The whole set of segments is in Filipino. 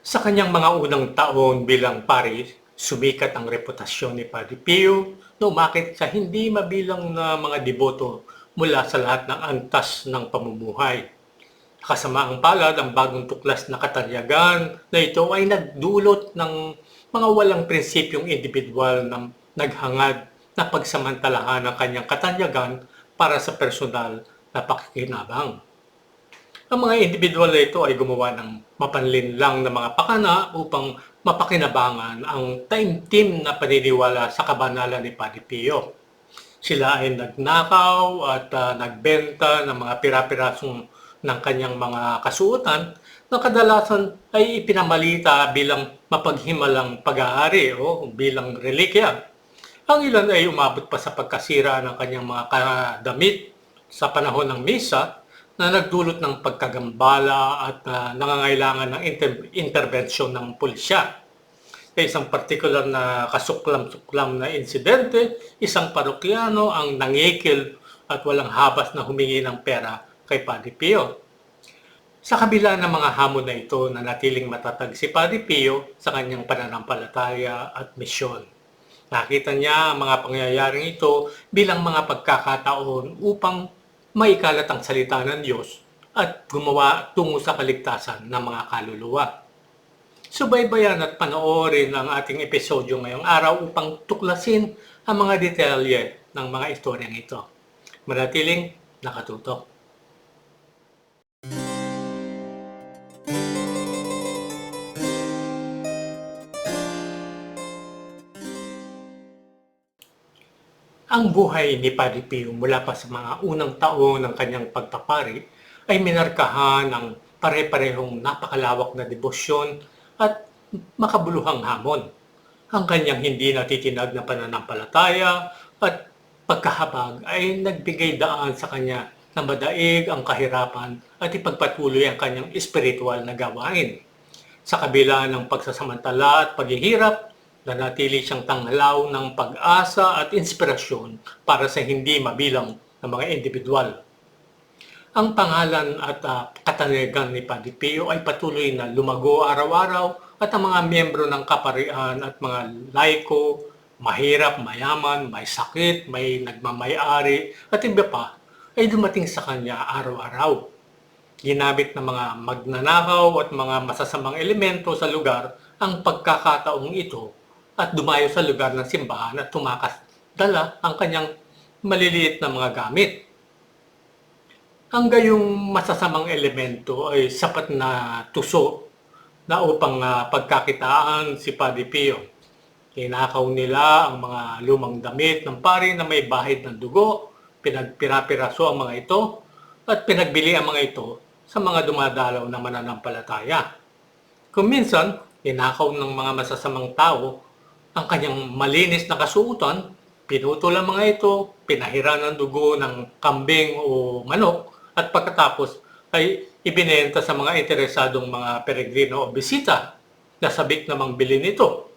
Sa kanyang mga unang taon bilang pari, sumikat ang reputasyon ni Padre Pio na umakit sa hindi mabilang na mga deboto mula sa lahat ng antas ng pamumuhay. Kasama ang palad ang bagong tuklas na katanyagan na ito ay nagdulot ng mga walang prinsipyong individual na naghangad na pagsamantalahan ang kanyang katanyagan para sa personal na pakikinabang. Ang mga individual na ito ay gumawa ng mapanlinlang na mga pakana upang mapakinabangan ang taimtim na paniniwala sa kabanalan ni Padre Pio. Sila ay nagnakaw at ah, nagbenta ng mga pirapirasong ng kanyang mga kasuotan na kadalasan ay ipinamalita bilang mapaghimalang pag-aari o bilang relikya. Ang ilan ay umabot pa sa pagkasira ng kanyang mga kadamit sa panahon ng misa na nagdulot ng pagkagambala at ah, nangangailangan ng inter- intervensyon ng pulisya. Sa isang partikular na kasuklam-suklam na insidente, isang parokyano ang nangikil at walang habas na humingi ng pera kay Padre Pio. Sa kabila ng mga hamon na ito, nanatiling matatag si Padre Pio sa kanyang pananampalataya at misyon. Nakita niya ang mga pangyayaring ito bilang mga pagkakataon upang maikalat ang salita ng Diyos at gumawa tungo sa kaligtasan ng mga kaluluwa. Subaybayan at panoorin ang ating episodyo ngayong araw upang tuklasin ang mga detalye ng mga istoryang ito. Manatiling nakatutok. Ang buhay ni Padre Pio mula pa sa mga unang taon ng kanyang pagpapari ay minarkahan ng pare-parehong napakalawak na debosyon at makabuluhang hamon. Ang kanyang hindi natitinag na pananampalataya at pagkahabag ay nagbigay daan sa kanya na madaig ang kahirapan at ipagpatuloy ang kanyang espiritual na gawain. Sa kabila ng pagsasamantala at paghihirap, nanatili siyang tanglaw ng pag-asa at inspirasyon para sa hindi mabilang na mga individual. Ang pangalan at uh, katanigan ni Padre Pio ay patuloy na lumago araw-araw at ang mga miyembro ng kaparian at mga laiko, mahirap, mayaman, may sakit, may nagmamayari at iba pa ay dumating sa kanya araw-araw. Ginamit ng mga magnanakaw at mga masasamang elemento sa lugar ang pagkakataong ito at dumayo sa lugar ng simbahan at tumakas dala ang kanyang maliliit na mga gamit. Ang gayong masasamang elemento ay sapat na tuso na upang ah, pagkakitaan si Padre Pio. Tinakaw nila ang mga lumang damit ng pari na may bahid ng dugo, pinagpirapiraso ang mga ito, at pinagbili ang mga ito sa mga dumadalaw na mananampalataya. Kung minsan, tinakaw ng mga masasamang tao ang kanyang malinis na kasuotan, pinutol ang mga ito, pinahiran ng dugo ng kambing o manok, at pagkatapos ay ibinenta sa mga interesadong mga peregrino o bisita na sabik namang bilhin ito.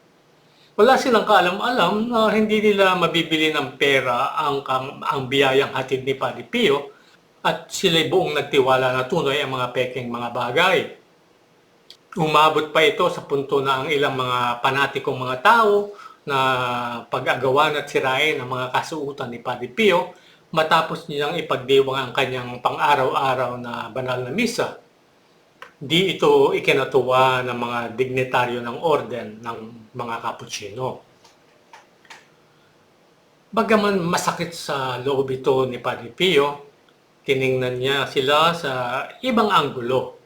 Wala silang kaalam-alam na hindi nila mabibili ng pera ang, ang, ang biyayang hatid ni Padre Pio at sila'y buong nagtiwala na tunay ang mga peking mga bagay. Umabot pa ito sa punto na ang ilang mga panatikong mga tao na pag-agawan at sirain ang mga kasuutan ni Padre Pio matapos niyang ipagdiwang ang kanyang pang-araw-araw na banal na misa. Di ito ikinatuwa ng mga dignitaryo ng orden ng mga Cappuccino. Bagaman masakit sa loob ito ni Padre Pio, tiningnan niya sila sa ibang anggulo.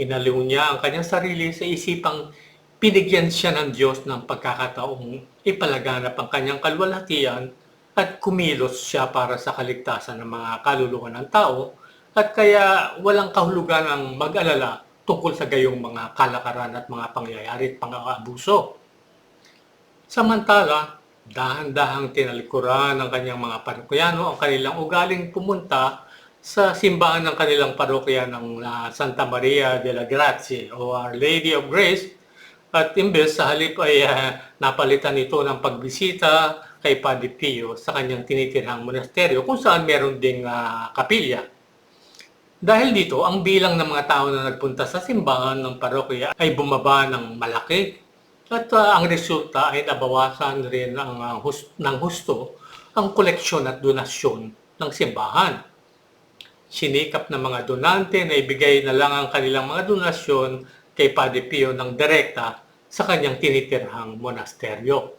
Hinaliw niya ang kanyang sarili sa isipang pinigyan siya ng Diyos ng pagkakataong ipalaganap ang kanyang kalwalhatian at kumilos siya para sa kaligtasan ng mga kaluluwa ng tao at kaya walang kahulugan ang mag-alala tungkol sa gayong mga kalakaran at mga pangyayari at pang-aabuso. Samantala, dahan-dahang tinalikuran ng kanyang mga parokyano ang kanilang ugaling pumunta sa simbahan ng kanilang parokya ng ah, Santa Maria de la Grazie o Our Lady of Grace at imbes sa halip ay ah, napalitan ito ng pagbisita kay Padre Pio sa kanyang tinitirhang monasteryo kung saan meron ding ah, kapilya. Dahil dito, ang bilang ng mga tao na nagpunta sa simbahan ng parokya ay bumaba ng malaki at ah, ang resulta ay nabawasan rin ang, ah, hus- ng husto ang koleksyon at donasyon ng simbahan. Sinikap ng mga donante na ibigay na lang ang kanilang mga donasyon kay Padre Pio ng direkta sa kanyang tinitirhang monasteryo.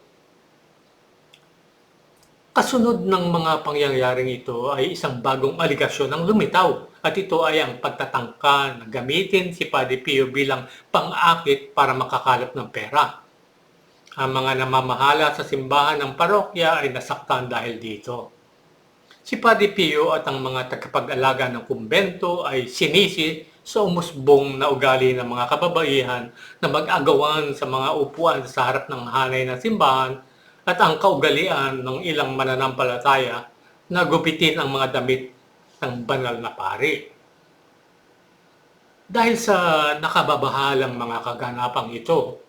Kasunod ng mga pangyayaring ito ay isang bagong aligasyon ang lumitaw at ito ay ang pagtatangka na gamitin si Padre Pio bilang pang-akit para makakalap ng pera. Ang mga namamahala sa simbahan ng parokya ay nasaktan dahil dito. Si Padre Pio at ang mga tagapag-alaga ng kumbento ay sinisi sa umusbong na ugali ng mga kababaihan na mag-agawan sa mga upuan sa harap ng hanay ng simbahan at ang kaugalian ng ilang mananampalataya na gupitin ang mga damit ng banal na pari. Dahil sa nakababahalang mga kaganapang ito,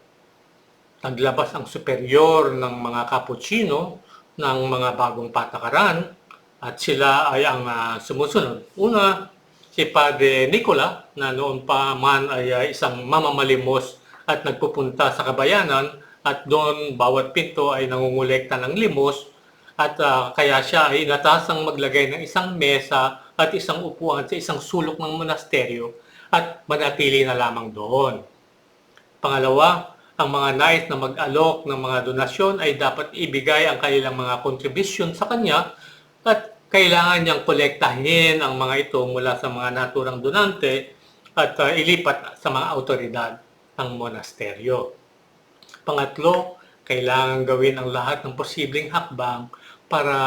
naglabas ang superior ng mga cappuccino ng mga bagong patakaran at sila ay ang ah, sumusunod. Una, si Padre Nicola na noon pa man ay ah, isang mamamalimos at nagpupunta sa kabayanan at doon bawat pinto ay nangungulekta ng limos at ah, kaya siya ay inatasang maglagay ng isang mesa at isang upuan sa isang sulok ng monasteryo at manatili na lamang doon. Pangalawa, ang mga nais na mag-alok ng mga donasyon ay dapat ibigay ang kanilang mga kontribusyon sa kanya at kailangan niyang kolektahin ang mga ito mula sa mga naturang donante at uh, ilipat sa mga autoridad ng monasteryo. Pangatlo, kailangan gawin ang lahat ng posibleng hakbang para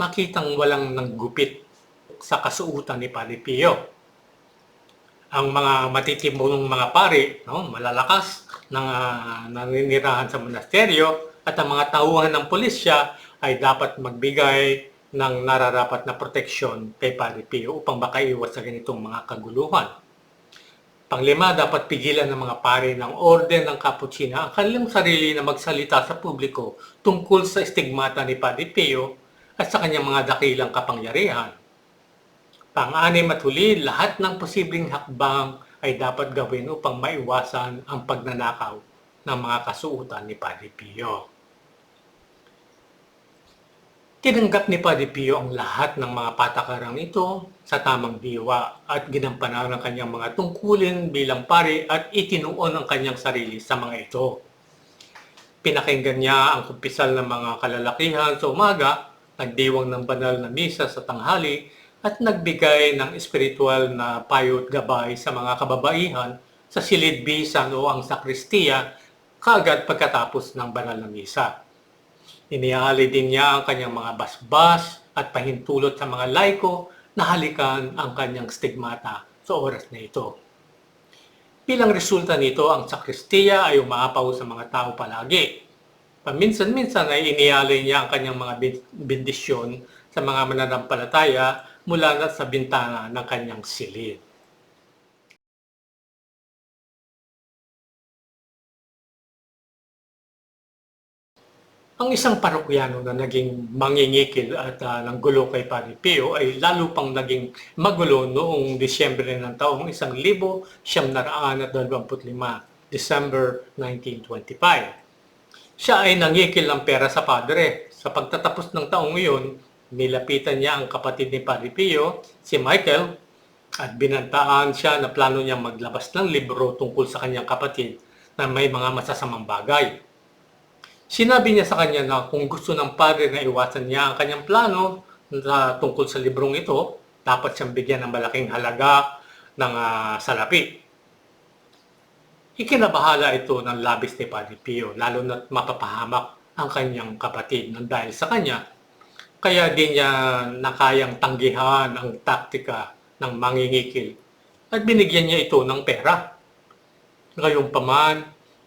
makitang walang nanggupit sa kasuutan ni Padre Pio ang mga matitibong mga pari, no, malalakas ng uh, naninirahan sa monasteryo at ang mga tauhan ng pulisya ay dapat magbigay ng nararapat na proteksyon kay Padre Pio upang makaiwas sa ganitong mga kaguluhan. Panglima, dapat pigilan ng mga pari ng orden ng Kaputsina ang kanilang sarili na magsalita sa publiko tungkol sa stigmata ni Padre Pio at sa kanyang mga dakilang kapangyarihan. Pang-anim at huli, lahat ng posibleng hakbang ay dapat gawin upang maiwasan ang pagnanakaw ng mga kasuutan ni Padre Pio. Tinanggap ni Padre Pio ang lahat ng mga patakarang ito sa tamang diwa at ginampanan ang kanyang mga tungkulin bilang pare at itinuon ang kanyang sarili sa mga ito. Pinakinggan niya ang kumpisal ng mga kalalakihan sa umaga, nagdiwang ng banal na misa sa tanghali, at nagbigay ng espiritual na payo at gabay sa mga kababaihan sa silid bisan o ang sakristiya kaagad pagkatapos ng banal na misa. Iniali din niya ang kanyang mga basbas at pahintulot sa mga laiko na halikan ang kanyang stigmata sa oras na ito. Bilang resulta nito, ang sakristiya ay umaapaw sa mga tao palagi. Paminsan-minsan ay inialay niya ang kanyang mga bendisyon sa mga mananampalataya mula na sa bintana ng kanyang silid. Ang isang parokyano na naging mangingikil at uh, ng gulo kay Padre Pio ay lalo pang naging magulo noong Disyembre ng taong 1925, December 1925. Siya ay nangikil ng pera sa padre. Sa pagtatapos ng taong iyon, nilapitan niya ang kapatid ni Padre Pio, si Michael, at binantaan siya na plano niya maglabas ng libro tungkol sa kanyang kapatid na may mga masasamang bagay. Sinabi niya sa kanya na kung gusto ng padre na iwasan niya ang kanyang plano na tungkol sa librong ito, dapat siyang bigyan ng malaking halaga ng uh, salapi. Ikinabahala ito ng labis ni Padre Pio, lalo na mapapahamak ang kanyang kapatid nang dahil sa kanya, kaya din niya nakayang tanggihan ang taktika ng mangingikil at binigyan niya ito ng pera. Ngayong paman,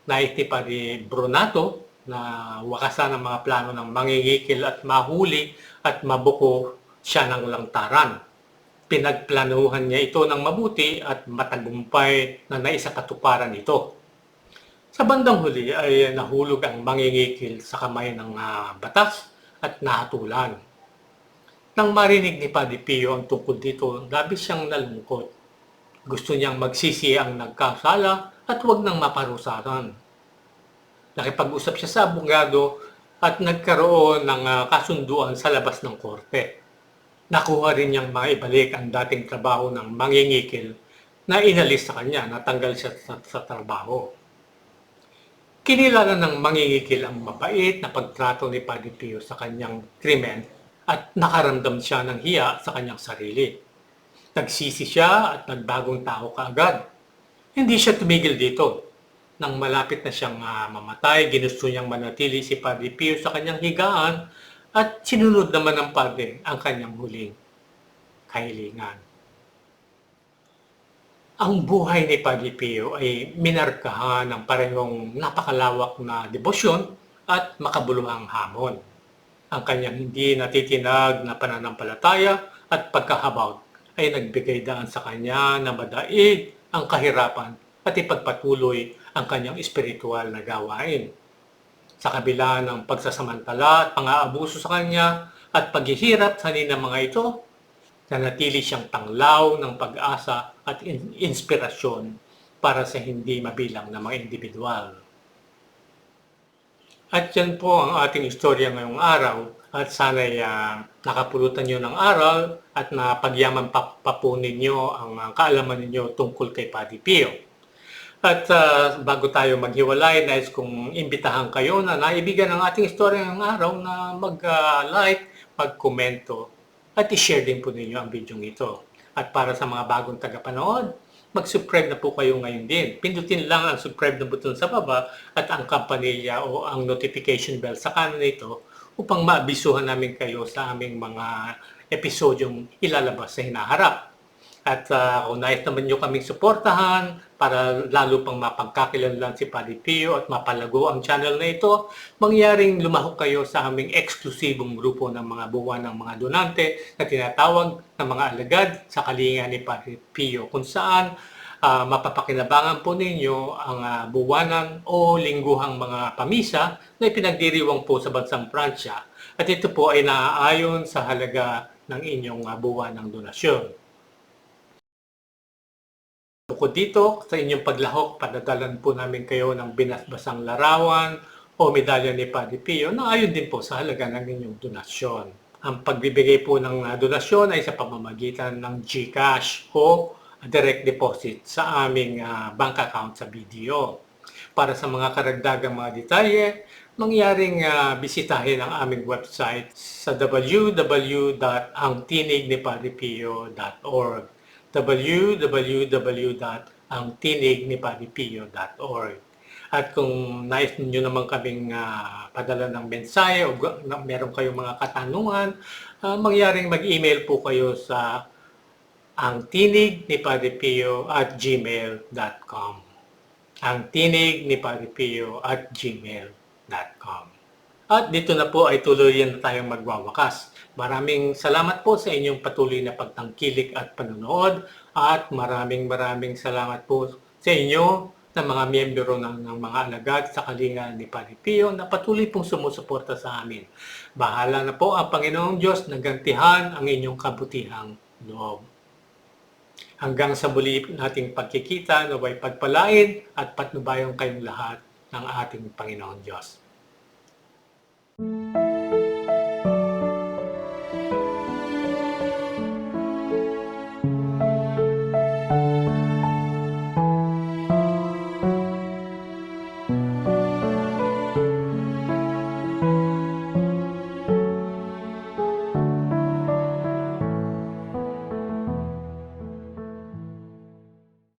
naitipa ni Brunato na wakasan ang mga plano ng mangingikil at mahuli at mabuko siya ng lantaran. Pinagplanuhan niya ito ng mabuti at matagumpay na naisakatuparan ito. Sa bandang huli ay nahulog ang mangingikil sa kamay ng uh, batas at nahatulan. Nang marinig ni Padre Pio ang tungkol dito, labis siyang nalungkot Gusto niyang magsisi ang nagkasala at huwag nang maparusahan. Nakipag-usap siya sa abogado at nagkaroon ng ah, kasunduan sa labas ng korte. Nakuha rin niyang maibalik ang dating trabaho ng mangingikil na inalis sa kanya, natanggal siya sa, sa trabaho. Kinilala ng mangingikil ang mabait na pagtrato ni Padre Pio sa kanyang krimen at nakaramdam siya ng hiya sa kanyang sarili. Nagsisi siya at nagbagong tao kaagad. Hindi siya tumigil dito. Nang malapit na siyang ah, mamatay, ginusto niyang manatili si Padre Pio sa kanyang higaan at sinunod naman ng Padre ang kanyang huling kahilingan. Ang buhay ni Padre Pio ay minarkahan ng parehong napakalawak na debosyon at makabuluhang hamon. Ang kanyang hindi natitinag na pananampalataya at pagkahabaw ay nagbigay daan sa kanya na madaig ang kahirapan at ipagpatuloy ang kanyang espiritual na gawain. Sa kabila ng pagsasamantala at pang-aabuso sa kanya at paghihirap sa ng mga ito, nanatili siyang tanglaw ng pag-asa at in- inspirasyon para sa hindi mabilang na mga individual. At yan po ang ating istorya ngayong araw at sana'y ah, nakapulutan nyo ng aral at napagyaman pa, pa po ninyo ang ah, kaalaman ninyo tungkol kay Padre Pio. At ah, bago tayo maghiwalay, nais kong imbitahan kayo na naibigan ang ating istorya ngayong araw na mag-like, mag-komento at i-share din po ninyo ang video ito. At para sa mga bagong tagapanood, mag-subscribe na po kayo ngayon din. Pindutin lang ang subscribe na button sa baba at ang kampanilya o ang notification bell sa kanan nito upang maabisuhan namin kayo sa aming mga episodyong ilalabas sa hinaharap. At uh, kung nais naman nyo kaming suportahan para lalo pang mapagkakilanlan si Padre Pio at mapalago ang channel na ito, mangyaring lumahok kayo sa aming eksklusibong grupo ng mga buwan ng mga donante na tinatawag na mga alagad sa kalinga ni Padre Pio kung saan ah, mapapakinabangan po ninyo ang ah, buwanan o lingguhang mga pamisa na ipinagdiriwang po sa bansang Pransya at ito po ay naaayon sa halaga ng inyong ah, buwan ng donasyon. Bukod dito, sa inyong paglahok, padadalan po namin kayo ng binasbasang larawan o medalya ni Padre Pio na ayon din po sa halaga ng inyong donasyon. Ang pagbibigay po ng uh, donasyon ay sa pamamagitan ng GCash o direct deposit sa aming uh, bank account sa BDO. Para sa mga karagdagang mga detalye, mangyaring uh, bisitahin ang aming website sa www.angtinignipadrepio.org www.angtinignipadipio.org At kung nais niyo naman kaming uh, padala ng mensahe o na meron kayong mga katanungan, uh, mangyaring mag-email po kayo sa ang tinig at gmail.com ang at gmail.com at dito na po ay tuluyan na tayong magwawakas. Maraming salamat po sa inyong patuloy na pagtangkilik at panonood at maraming maraming salamat po sa inyo na mga miyembro ng, ng mga alagad sa kalinga ni Padre Pio na patuloy pong sumusuporta sa amin. Bahala na po ang Panginoong Diyos na gantihan ang inyong kabutihang loob. Hanggang sa muli nating pagkikita, naway pagpalain at patnubayan kayong lahat ng ating Panginoong Diyos. Thank you.